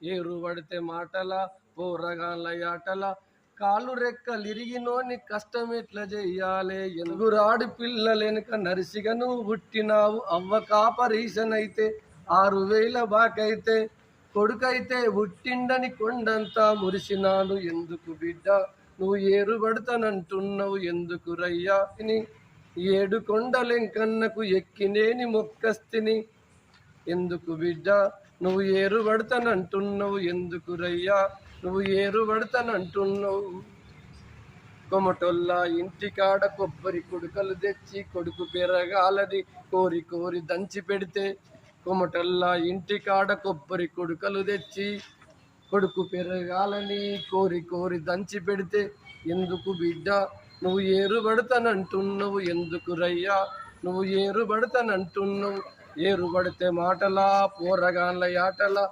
ఏరు పడితే మాటల పోరగాళ్ళ ఆటల కాళ్ళు రెక్కలు ఇరిగినోని కష్టం ఎట్లా చెయ్యాలే ఎలుగురాడి పిల్లలెనుక నరిసిగా నువ్వు పుట్టినావు అవ్వ కాపరీషన్ అయితే ఆరు వేల బాకైతే కొడుకైతే పుట్టిండని కొండంతా మురిసినాను. ఎందుకు బిడ్డ నువ్వు ఏరు పడతానంటున్నావు ఎందుకు రయ్యా? అని ఏడు కొండలెంకన్నకు ఎక్కినేని మొక్కస్తిని ఎందుకు బిడ్డ? నువ్వు ఏరు పడతానంటున్నావు ఎందుకు రయ్యా? నువ్వు ఏరు పడతానంటున్నావు కొమటొల్ల ఇంటికాడ కొబ్బరి కొడుకలు తెచ్చి కొడుకు పెరగాలని కోరి కోరి దంచి పెడితే కొమటొల్ల ఇంటికాడ కొబ్బరి కొడుకలు తెచ్చి కొడుకు పెరగాలని కోరి కోరి దంచి పెడితే ఎందుకు బిడ్డ? నువ్వు ఏరు పడతానంటున్నావు ఎందుకు రయ్యా? నువ్వు ఏరు పడతానంటున్నావు ఏరు పడితే మాటలా పోరగాన్ల ఆటలా